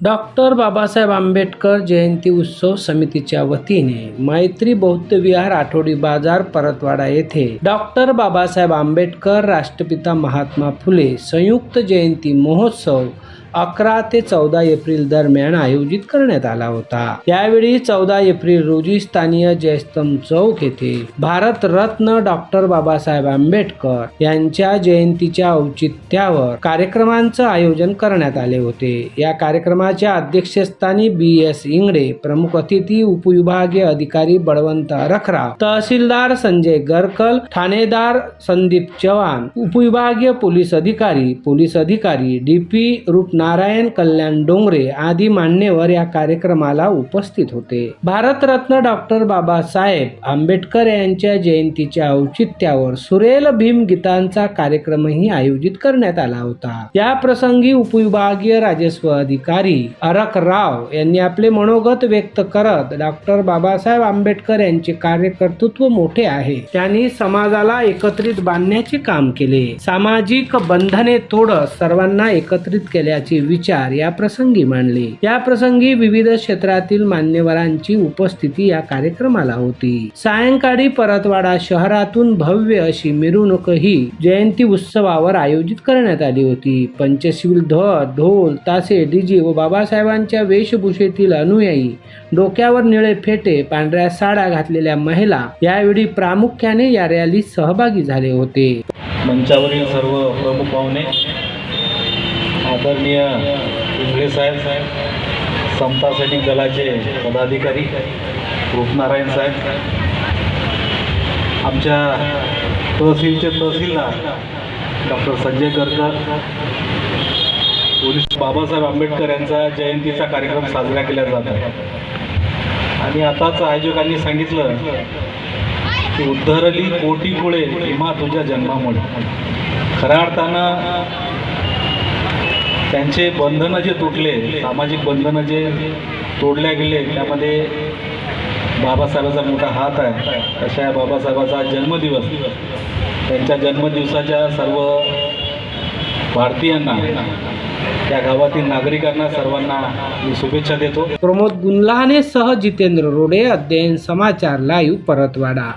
Doctor Babasaheb Ambedkar जयंती उत्सव समितीच्या वतीने मैत्री बौद्ध विहार आठवडी बाजार परतवाडा येथे डॉक्टर बाबासाहेब आंबेडकर राष्ट्रपिता महात्मा फुले संयुक्त जयंती महोत्सव अकरा ते चौदा एप्रिल दरम्यान आयोजित करण्यात आला होता. त्यावेळी चौदा एप्रिल रोजी स्थानीय जयस्तंभ चौक येथे भारतरत्न डॉक्टर बाबासाहेब आंबेडकर यांच्या जयंतीच्या औचित्यावर कार्यक्रमांचं आयोजन करण्यात आले होते. या कार्यक्रमाच्या अध्यक्षस्थानी बी. एस. इंगडे प्रमुख अतिथी उपविभागीय अधिकारी बळवंत रखराव तहसीलदार संजय गरकल ठाणेदार संदीप चव्हाण उपविभागीय पोलीस अधिकारी पोलीस अधिकारी डीपी नारायण कल्याण डोंगरे आदी मान्यवर या कार्यक्रमाला उपस्थित होते. भारतरत्न डॉक्टर बाबासाहेब आंबेडकर यांच्या जयंतीच्या औचित्यावर सुरेल भीम गीतांचा कार्यक्रमही आयोजित करण्यात आला होता. या प्रसंगी उपविभागीय राजस्व अधिकारी अरक राव यांनी आपले मनोगत व्यक्त करत डॉक्टर बाबासाहेब आंबेडकर यांचे कार्यकर्तृत्व मोठे आहे. त्यांनी समाजाला एकत्रित बांधण्याचे काम केले. सामाजिक बंधने तोडत सर्वांना एकत्रित केल्याचे विचार या प्रसंगी मांडले. या प्रसंगी विविध क्षेत्रातील मान्यवरांची उपस्थिती या कार्यक्रमाला होती. सायंकाळी परतवाडा शहरातून भव्य अशी मिरवणूकही जयंती उत्सवावर आयोजित करण्यात आली होती. पंचशील ध्वज ढोल तासे डीजे व बाबासाहेबांच्या वेशभूषेतील अनुयायी डोक्यावर निळे फेटे पांढऱ्या साड्या घातलेल्या महिला यावेळी प्रामुख्याने या रॅलीत सहभागी झाले होते. मंचावरील सर्व प्रमुख पाहुणे आदरणीय इंगळे साहेब समतासाठी दलाचे पदाधिकारी रूपनारायण साहेब आमच्या तहसीलचे तहसीलदार डॉक्टर संजय गरकर पोलीस बाबासाहेब आंबेडकर यांचा जयंतीचा कार्यक्रम साजरा केला जात आहे. आणि आताच आयोजकांनी सांगितलं की उद्धरली कोटी कुळे किंवा तुझ्या जन्मामुळे. खऱ्या अर्थानं त्यांचे बंधनं जे तुटले सामाजिक बंधनं जे तोडल्या गेले त्यामध्ये बाबासाहेबाचा मोठा हात आहे. अशा या बाबासाहेबाचा जन्मदिवस. त्यांच्या जन्मदिवसाच्या सर्व भारतीयांना त्या गावातील नागरिकांना सर्वांना मी शुभेच्छा देतो. प्रमोद गुंडलाने सह जितेंद्र रोडे अध्ययन समाचार लाईव्ह परतवाडा.